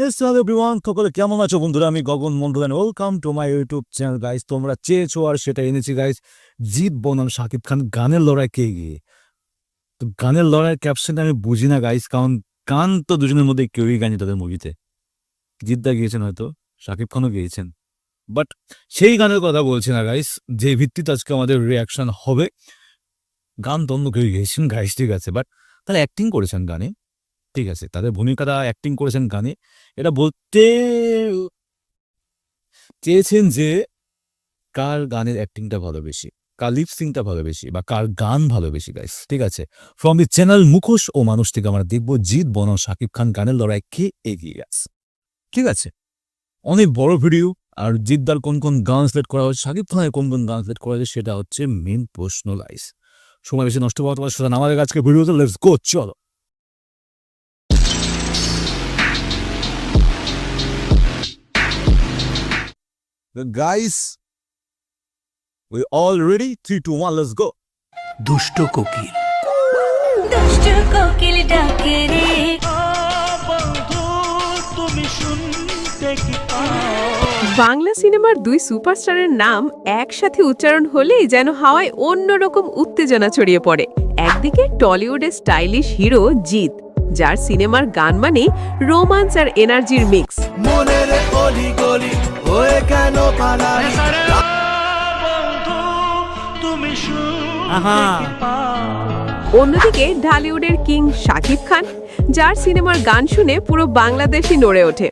Hello everyone সকলে কেমন আছো বন্ধুরা? আমি Gagan Mondal and welcome to my YouTube channel guys তোমরা চেয়েছো আর সেটা এনেছি গাইস জিৎ বনাম শাকিব খান, গানের লড়াই কে গিয়ে তো গানের লড়াইয়ের ক্যাপশনটা আমি বুঝি না গাইস কারণ গান তো দুজনের মধ্যে কেউই গায়নি তাদের মুভিতে জিদ্দা গিয়েছেন হয়তো শাকিব খানও গিয়েছেন। বাট সেই গানের কথা বলছি না গাইস যে ভিত্তিতে আজকে আমাদের রিয়াকশন হবে, গান তো অন্য কেউ গিয়েছেন গাইস ঠিক আছে। বাট তারা অ্যাক্টিং করেছেন গানে। ঠিক আছে, তাদের ভূমিকাটা অ্যাক্টিং করেছেন গানে। এটা বলতে চেয়েছেন যে, কার গানের অ্যাক্টিংটা ভালো বেশি? কার লিপসিংটা ভালো বেশি? বা কার গান ভালো বেশি গাইস ঠিক আছে? ফ্রম দি চ্যানেল মুখোশ ও মানুষ থেকে আমরা দেখব জিৎ, বনাম, শাকিব খান গানের লড়াই কে এগিয়ে গেছে। ঠিক আছে? অনেক বড় ভিডিও আর জিদ্দার কোন কোন গান সিলেক্ট করা হয়েছে, শাকিব খানের কোন কোন গান সিলেক্ট করা হয়েছে, সেটা হচ্ছে মেন প্রশ্ন গাইস সময় বেশি নষ্ট করা তোমার সাথে আমাদের আজকে ভিডিওতে লেটস গো চলো। The guys, we all ready? Three, two, one, let's go. দুষ্ট কোকিল। দুষ্ট কোকিল ডাকে রে। বাংলা সিনেমার দুই সুপারস্টারের নাম একসাথে উচ্চারণ হলেই যেন হাওয়ায় অন্যরকম উত্তেজনা ছড়িয়ে পড়ে। একদিকে টলিউডের স্টাইলিশ হিরো জিৎ যার সিনেমার গান মানে রোমান্স আর এনার্জির মিক্স। মনের অন্যদিকে ঢালিউডের কিং শাকিব খান যার সিনেমার গান শুনে পুরো বাংলাদেশই নড়ে ওঠে।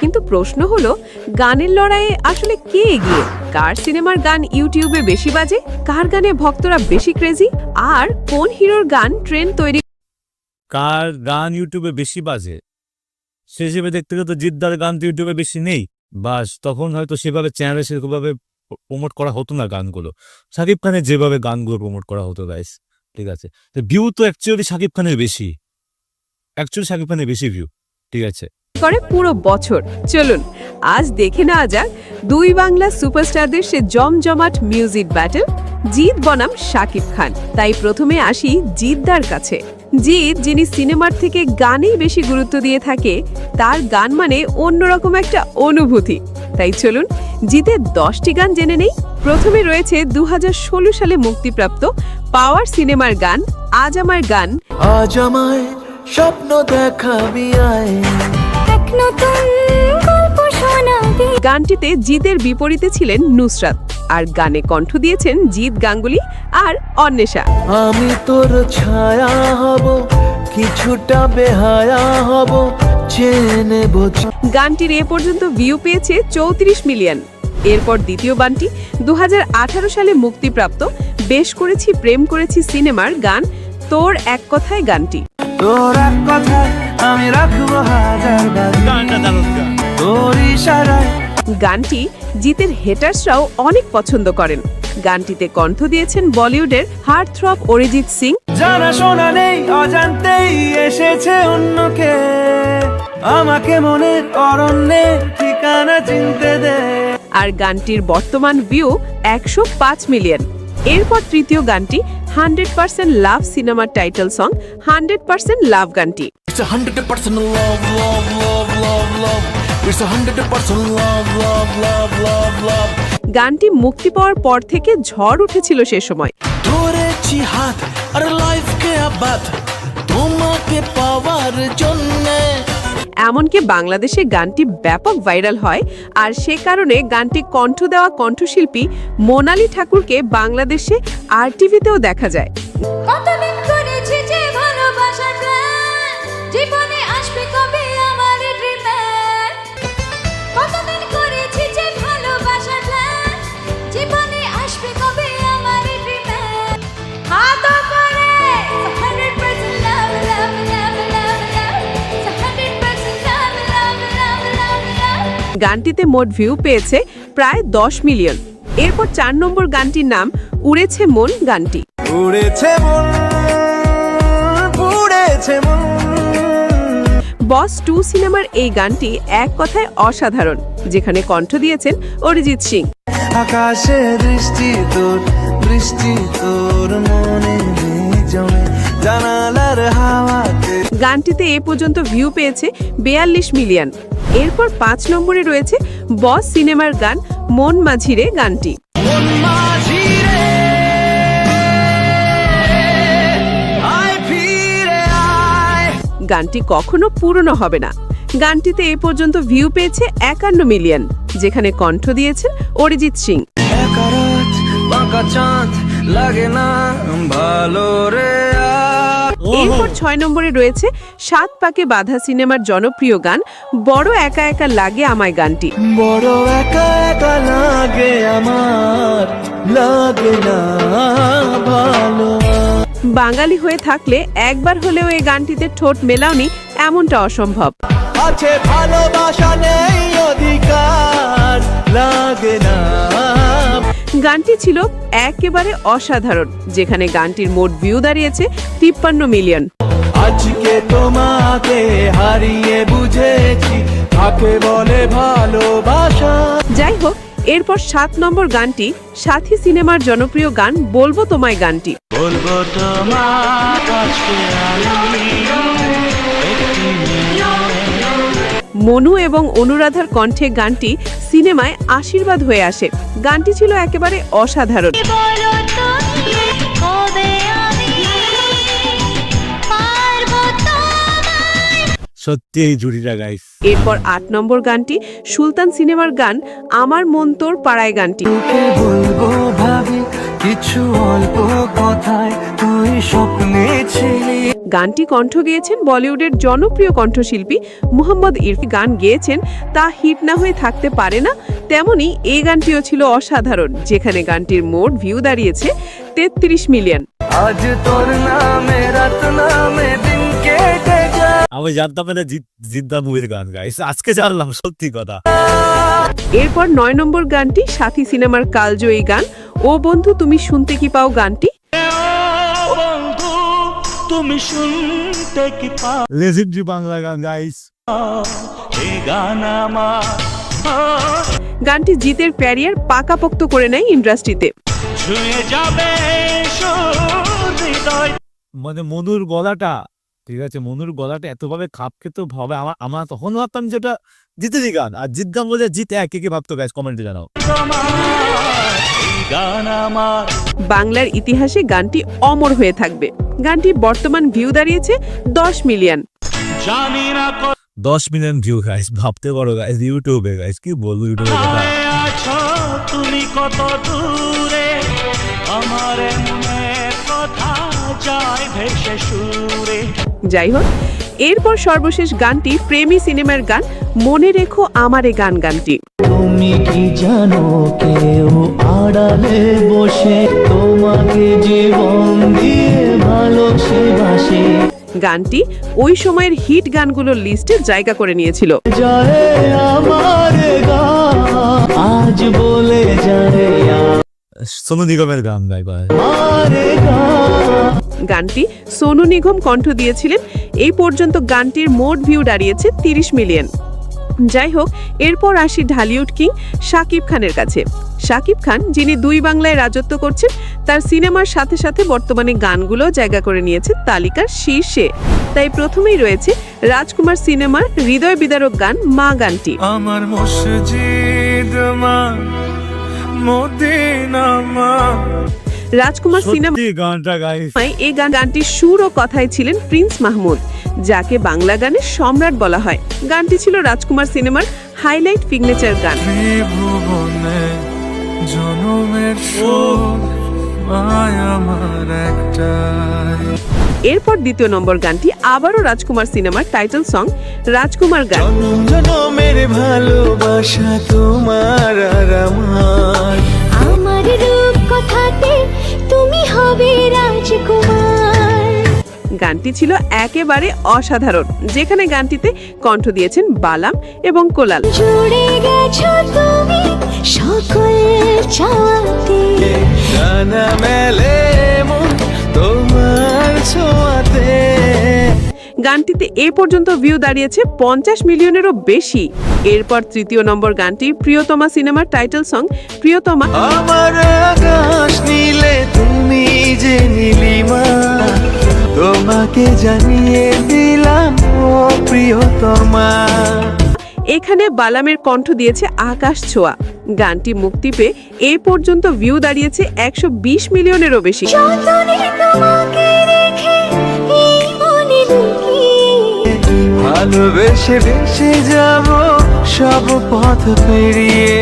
কিন্তু প্রশ্ন হলো গানের লড়াইয়ে আসলে কে এগিয়ে? কার সিনেমার গান ইউটিউবে বেশি বাজে? কার গানে ভক্তরা বেশি ক্রেজি আর কোন হিরোর গান ট্রেন্ড তৈরি কার গান ইউটিউবে বেশি বাজে? সে হিসেবে দেখতে গেলে তো জিদ্দার গান তো ইউটিউবে বেশি নেই। বাস তখন হয়তো সেভাবে চ্যানেলে সেরকমভাবে প্রমোট করা হতো না গানগুলো। শাকিব খানের যেভাবে গানগুলো প্রমোট করা হতো গাইস ঠিক আছে? তো ভিউ তো অ্যাকচুয়ালি শাকিব খানের বেশি। অ্যাকচুয়ালি শাকিব খানের বেশি ভিউ ঠিক আছে? করে পুরো বছর। চলুন, আজ দেখে নেওয়া যাক, দুই বাংলা সুপারস্টারদের সে জমজমাট মিউজিক ব্যাটল জিৎ বনাম শাকিব খান। তাই প্রথমে আসি জিৎদার কাছে। জিৎ যিনি সিনেমার থেকে গানেই বেশি গুরুত্ব দিয়ে থাকে তার গান মানে অন্যরকম একটা অনুভূতি। তাই চলুন জিতের দশটি গান জেনে নেই। প্রথমে রয়েছে দু হাজার ষোলো সালে মুক্তিপ্রাপ্ত পাওয়ার সিনেমার গান আজ আমার গান। আজ আমায় স্বপ্ন দেখাবি গানটিতে জিতের বিপরীতে ছিলেন নুসরাত। আর গানে কণ্ঠ দিয়েছেন জিৎ গাঙ্গুলি আর অন্বেষা। আমি তোর ছায়া হব কিছুটা বেহায়া হব চেনে বোঝ। গানটির এ পর্যন্ত ভিউ পেয়েছে চৌত্রিশ মিলিয়ন। এরপর দ্বিতীয় গানটি দু হাজার আঠারো সালে মুক্তিপ্রাপ্ত বেশ করেছি প্রেম করেছি সিনেমার গান তোর এক কথায় গানটি। তোর এক কথায় আমি রাখব হাজার বাজি। তোর ইশারায় গানটি জিতের হেটার্সরাও অনেক পছন্দ করেন। গানটিতে কণ্ঠ দিয়েছেন বলিউডের হার্ট থ্রপ অরিজিৎ সিং। জানা শোনা নেই অজান্তেই এসেছে অন্যকে। আমাকে মনের অরণ্যে ঠিকানা চিনতে দে। আর গানটির বর্তমান ভিউ একশো পাঁচ মিলিয়ন। এরপর তৃতীয় গানটি হান্ড্রেড পার্সেন্ট লাভ সিনেমার title song hundred percent love গানটি। It's a hundred percent love, love, love, love, love. গানটি মুক্তি পাওয়ার পর থেকে ঝড় উঠেছিল সে সময়। ধরেছি হাত আর লাইফকে আবাদ তোমাকে পাওয়ার জন্যে। এমনকি বাংলাদেশে গানটি ব্যাপক ভাইরাল হয় আর সে কারণে গানটি কণ্ঠ দেওয়া কণ্ঠশিল্পী মোনালি ঠাকুরকে বাংলাদেশে আর টিভিতেও দেখা যায়। গানটিতে মোট ভিউ পেয়েছে প্রায় দশ মিলিয়ন। এরপর চার নম্বর গানটির নাম উড়েছে মন গানটি। উড়েছে মন উড়েছে মন। বস টু সিনেমার এই গানটি এক কথায় অসাধারণ যেখানে কণ্ঠ দিয়েছেন অরিজিৎ সিং। আকাশে দৃষ্টি তোর দৃষ্টি তোর মনে জমে। জানালার হাওয়া গানটিতে এ পর্যন্ত ভিউ পেয়েছে বেয়াল্লিশ মিলিয়ন এরপর পাঁচ নম্বরে রয়েছে বস সিনেমার গান মন মাঝিরে গানটি। গানটি কখনো পুরনো হবে না। গানটিতে এ পর্যন্ত ভিউ পেয়েছে একান্ন মিলিয়ন যেখানে কণ্ঠ দিয়েছেন অরিজিৎ সিং। লাগে না ভালো রে। এরপর ছয় নম্বরে রয়েছে সাত পাকে বাধা সিনেমার জনপ্রিয় গান বড় একা একা লাগে আমায় গানটি। বড় একা একা লাগে আমার লাগে না ভালো। বাঙালি হয়ে থাকলে একবার হলেও এই গানটিতে ঠোঁট মেলাওনি এমনটা অসম্ভব। আছে ভালোবাসা নেই অধিকার লাগে না গানটি ছিল একেবারে অসাধারণ যেখানে গানটির মোট ভিউ দাঁড়িয়েছে তিপ্পান্ন মিলিয়ন আজকে তোমাকে হারিয়ে বুঝেছি বলে ভালোবাসা? যাই হোক এরপর সাত নম্বর গানটি সাথী সিনেমার জনপ্রিয় গান বলব তোমায় গানটি। বলব তোমার কাছে আমি একটি মনু এবং অনুরাধার কণ্ঠে গানটি সিনেমায় আশীর্বাদ হয়ে আসে। গানটি ছিল একেবারে অসাধারণ। গাইস। এরপর আট নম্বর গানটি সুলতান সিনেমার গান আমার মন তোর পাড়ায় গানটি। বলব ভাবি কিছু অল্প কথায় তুই স্বপ্নে ছিলি। গানটি কণ্ঠ গেয়েছেন বলিউডের জনপ্রিয় কণ্ঠশিল্পী মুহাম্মদ ইরফি। গান গেয়েছেন তা হিট না হয়ে থাকতে পারে না তেমনি এই গানটিও ছিল অসাধারণ যেখানে গানটির মোট ভিউ দাঁড়িয়েছে তেত্রিশ মিলিয়ন। আজ তোর নামে রাত নামে দিন কেটে যায়। আমি জানতাম না জিদ্দা মুভির গান গাইস আজকে জানলাম সত্যি কথা। এরপর নয় নম্বর গানটি সাথী সিনেমার কালজয়ী গান ও বন্ধু তুমি শুনতে কি পাও গানটি? তুমি শুনতে কি পাও লেজেন্ডারি বাংলা গান গাইস গান আমার। গানটি জিতের প্যারিয়ার পাকাপোক্ত করে নেয় ইন্ডাস্ট্রিতে। ছুঁয়ে যাবে মানে মনুর গলাটা ঠিক আছে মনুর গলাটা এতভাবে খাপ খেতে ভাবে আমার আমরা তখন ভাবতাম যেটা জিতেরই গান আর জিৎ গান বলে জিত এক কে কে ভাবতো গাইস কমেন্টে জানাও। গান আমার। বাংলার ইতিহাসে গানটি অমর হয়ে থাকবে। গানটি বর্তমান ভিউ দাঁড়িয়েছে দশ মিলিয়ন। জানি না দশ মিলিয়ন ভিউ গাইস ভাবতে পারো গাইস ইউটিউবে গাইস কি বলব ইউটিউবে কথা তুমি কত দূরে? আমার মনের কথা যায় ভেসে সুরে। যাই হোক এরপর সর্বশেষ গানটি প্রেমী সিনেমার গান মনে রেখো আমারে গান গানটি। তুমি কি জানো কেউ আড়ালে বসে তোমাকে জীবন দিয়ে ভালোসে বাসে? গানটি ওই সময়ের হিট গানগুলোর লিস্টে জায়গা করে নিয়েছিল। আজ বলে যায় সোনু নিগমের গান গাই ভাই গানটি সোনু নিগম কণ্ঠ দিয়েছিলেন। এই পর্যন্ত গানটির মোট ভিউ দাঁড়িয়েছে তিরিশ মিলিয়ন। যাই হোক এরপর আসি ঢালিউড কিং শাকিব খানের কাছে। শাকিব খান যিনি দুই বাংলায় রাজত্ব করছেন তার সিনেমার সাথে সাথে বর্তমানে গানগুলো জায়গা করে নিয়েছে তালিকার শীর্ষে। তাই প্রথমেই রয়েছে রাজকুমার সিনেমার হৃদয় বিদারক গান মা গানটি। আমার মসজিদ মা রাজকুমার সিনেমা গানটা এই গান গানটির সুর ও কথায় ছিলেন প্রিন্স মাহমুদ যাকে বাংলা গানের সম্রাট বলা হয়। গানটি ছিল রাজকুমার সিনেমার হাইলাইট সিগনেচার গান। জনমের এরপর দ্বিতীয় নম্বর গানটি আবারও রাজকুমার সিনেমার টাইটেল সং রাজকুমার গান। জনমের ভালোবাসা তোমার আর আমার। আমার রূপ কথাতে তুমি হবে রাজকুমার। গানটি ছিল একেবারে অসাধারণ যেখানে গানটিতে কণ্ঠ দিয়েছেন বালাম এবং কোলাল। জুড়ে গেছো তুমি সকল চাওয়াতে। জানা মেলে মন তোমার ছোঁয়াতে। গানটিতে এ পর্যন্ত ভিউ দাঁড়িয়েছে পঞ্চাশ মিলিয়নেরও বেশি। এরপর তৃতীয় নম্বর গানটি প্রিয়তমা সিনেমার টাইটেল সং প্রিয়তমা। আমার আকাশ নীলে তুমি যে নীলিমা তোমাকে জানিয়ে দিলাম ও প্রিয়তমা। এখানে বালামের কণ্ঠ দিয়েছে আকাশ ছোঁয়া। গানটি মুক্তি পেয়ে এ পর্যন্ত ভিউ দাঁড়িয়েছে একশো বিশ মিলিয়নেরও বেশি। যতনে তোমাকে রেখে এই লুকিয়ে ভালোবেসে বেসে যাব সব পথ পেরিয়ে।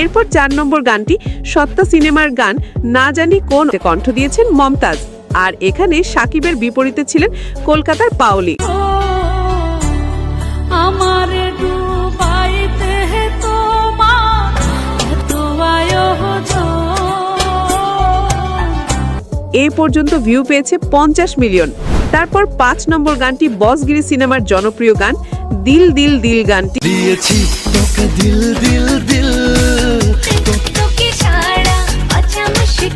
এরপর চার নম্বর গানটি সত্তা সিনেমার গান না জানি কোন কণ্ঠ দিয়েছেন মমতাজ। আর এখানে সাকিবের বিপরীতে ছিলেন কলকাতার পাওলি। এ পর্যন্ত ভিউ পেয়েছে পঞ্চাশ মিলিয়ন তারপর পাঁচ নম্বর গানটি বসগিরি সিনেমার জনপ্রিয় গান দিল দিল দিল গানটি। দিয়েছি তোকে দিল দিল দিল। তোকে ছাড়া বাঁচা মুশকিল।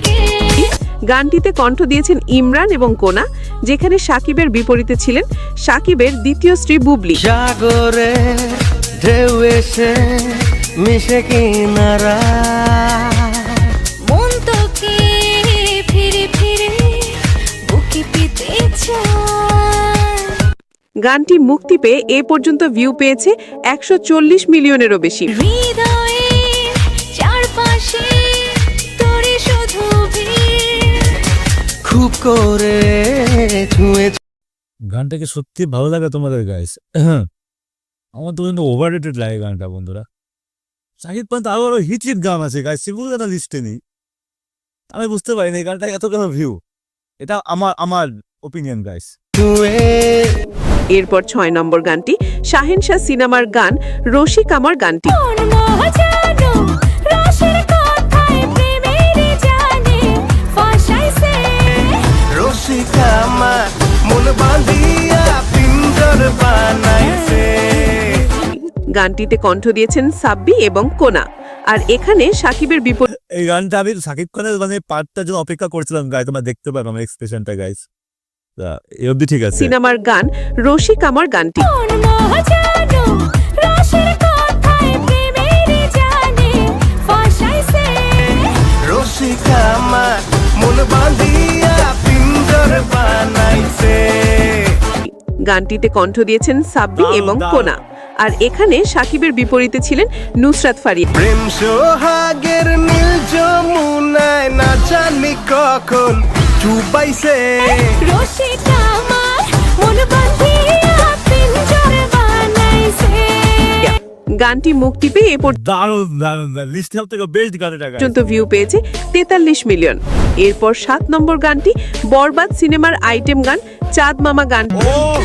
গানটিতে কণ্ঠ দিয়েছেন ইমরান এবং কোনা যেখানে সাকিবের বিপরীতে ছিলেন সাকিবের দ্বিতীয় স্ত্রী বুবলি। সাগরে ঢেউ এসে মিশে কিনারা। গানটি মুক্তি পেয়ে এ পর্যন্ত ভিউ পেয়েছে একশো চল্লিশ মিলিয়নেরও বেশি। খুব করে গানটাকে সত্যি ভালো লাগে তোমাদের গাইস আমার তো কিন্তু ওভার রেটেড লাগে গানটা বন্ধুরা। শাহিদ পান্ত আরও আরও হিট হিট গান আছে গাইস সেগুলো কেন লিস্টে নেই। আমি বুঝতে পারিনি এই গানটা এত কেন ভিউ এটা আমার আমার ওপিনিয়ন গাইস এরপর ছয় নম্বর গানটি শাহেনশাহ সিনেমার গান রশিক আমার গানটি। গানটিতে কণ্ঠ দিয়েছেন সাব্বি এবং কোনা। আর এখানে সাকিবের বিপরীত এই গানটা আমি সাকিব খানের মানে পার্টটার জন্য অপেক্ষা করছিলাম গাই তোমরা দেখতে পারো আমার এক্সপ্রেশনটা গাইস অবধি ঠিক আছে। সিনেমার গান আমার গানটি। রসিকা আমার বানাইছে। গানটিতে কণ্ঠ দিয়েছেন সাব্বি এবং কোনা। আর এখানে সাকিবের বিপরীতে ছিলেন নুসরাত ফারিয়া। প্রেম সোহাগের নীল যমুনায় না জানি কখন চুপাইছে। রসিক আমার মন বাঁধিয়া পিঞ্জর বানাইছে। গানটি মুক্তি পেয়ে এ দারুণ দারুণ লিস্ট সব থেকে বেস্ট পর্যন্ত ভিউ পেয়েছে তেতাল্লিশ মিলিয়ন এরপর সাত নম্বর গানটি বরবাদ সিনেমার আইটেম গান চাঁদ মামা গান।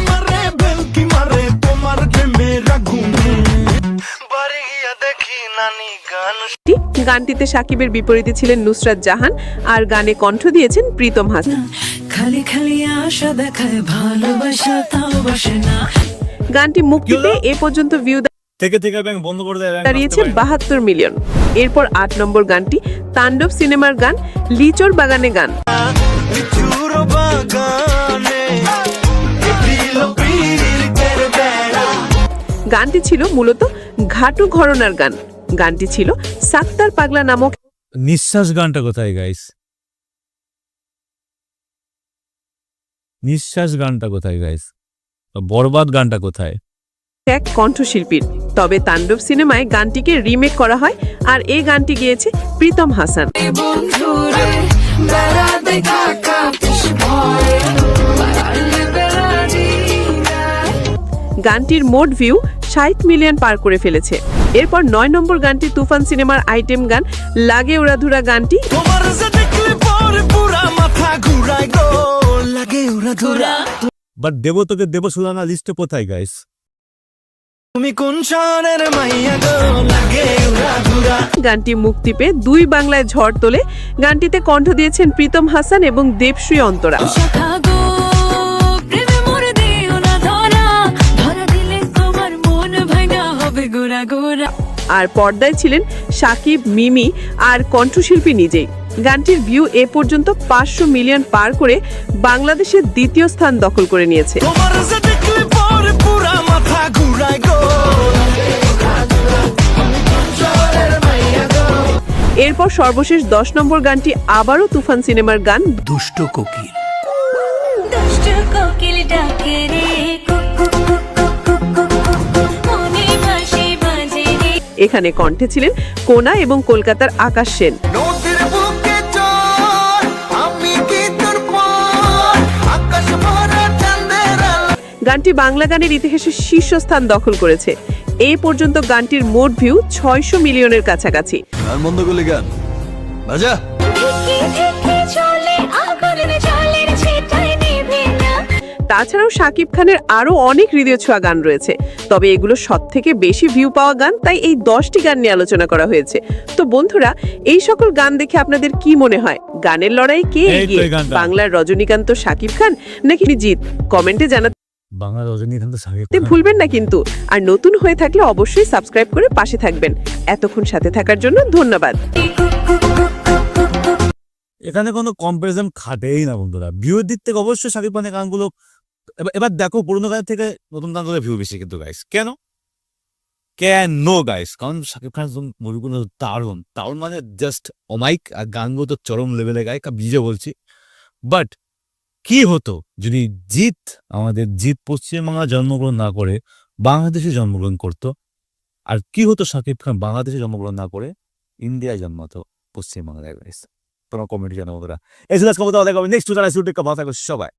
মারে বেলকি মারে তোমার প্রেমে গানটিতে সাকিবের বিপরীতে ছিলেন নুসরাত জাহান আর গানে কণ্ঠ দিয়েছেন প্রীতম হাসান। খালি খালি আশা দেখায় ভালোবাসা তাও বাসে না। গানটি মুক্তি পেয়ে এ পর্যন্ত ভিউ থেকে থেকে ব্যাংক বন্ধ করে দেয় দাঁড়িয়েছে। বাহাত্তর মিলিয়ন এরপর আট নম্বর গানটি তাণ্ডব সিনেমার গান লিচোর বাগানে গান। গানটি ছিল মূলত ঘাটু ঘরনার গান। গানটি ছিল সাত্তার পাগলা নামক নিঃশ্বাস গানটা কোথায় গাইস নিঃশ্বাস গানটা কোথায় গাইস বরবাদ গানটা কোথায়? এক কণ্ঠশিল্পীর। তবে তাণ্ডব সিনেমায় গানটিকে রিমেক করা হয় আর এই গানটি গিয়েছে প্রীতম হাসান। গানটির মোট ভিউ ষাট মিলিয়ন পার করে ফেলেছে। এরপর নয় নম্বর গানটি তুফান সিনেমার আইটেম গান লাগে উড়াধুরা গানটি। বাট দেব তোকে দেব সুলানা লিস্টে কোথায় গাইস তুমি কোন শহরের মাইয়া গো লাগে উড়াধুরা। গানটি মুক্তি পেয়ে দুই বাংলায় ঝড় তোলে। গানটিতে কণ্ঠ দিয়েছেন প্রীতম হাসান এবং দেবশ্রী অন্তরা। আর পর্দায় ছিলেন সাকিব মিমি আর কণ্ঠশিল্পী নিজেই। গানটির ভিউ এ পর্যন্ত পাঁচশো মিলিয়ন পার করে বাংলাদেশের দ্বিতীয় স্থান দখল করে নিয়েছে। এরপর সর্বশেষ দশ নম্বর গানটি আবারও তুফান সিনেমার গান। দুষ্ট কোকিল। সেখানে কণ্ঠে ছিলেন কোনা এবং কলকাতার আকাশ সেন। গানটি বাংলা গানের ইতিহাসে শীর্ষস্থান দখল করেছে। এই পর্যন্ত গানটির মোট ভিউ ছয়শো মিলিয়নের কাছাকাছি। গান বন্ধ করলি গান বাজা। তাছাড়াও শাকিব খানের আরও অনেক হৃদয় ছোঁয়া গান রয়েছে। তবে এগুলো সব থেকে বেশি ভিউ পাওয়া গান তাই এই দশটি গান নিয়ে আলোচনা করা হয়েছে। তো বন্ধুরা এই সকল গান দেখে আপনাদের কি মনে হয়? গানের লড়াই কে এগিয়ে? বাংলার রজনীকান্ত শাকিব খান নাকি জিৎ কমেন্টে জানাতে বাংলা রজনীকান্ত সাকিব ভুলবেন না কিন্তু। আর নতুন হয়ে থাকলে অবশ্যই সাবস্ক্রাইব করে পাশে থাকবেন। এতক্ষণ সাথে থাকার জন্য ধন্যবাদ। এখানে কোনো কম্পারিজন খাটেই না বন্ধুরা। ভিউর দিক থেকে অবশ্যই শাকিব খানের গানগুলো এবার দেখো পুরোনো গানের থেকে নতুন গানগুলো ভিউ বেশি কিন্তু গাইস কেন? কেন গাইস কারণ শাকিব খানের মুভিগুলো দারুণ। দারুণ মানে জাস্ট অমাইক আর গানগুলো তো চরম লেভেলে গায় বিজে বলছি। বাট কি হতো যদি জিৎ, আমাদের জিৎ পশ্চিমবাংলা জন্মগ্রহণ না করে বাংলাদেশে জন্মগ্রহণ করতো? আর কি হতো শাকিব খান বাংলাদেশে জন্মগ্রহণ না করে ইন্ডিয়ায় জন্মাতো পশ্চিমবাংলায় গাইস তোমার কমেন্ট জানাব তোরা এই নেক্সট সবাই।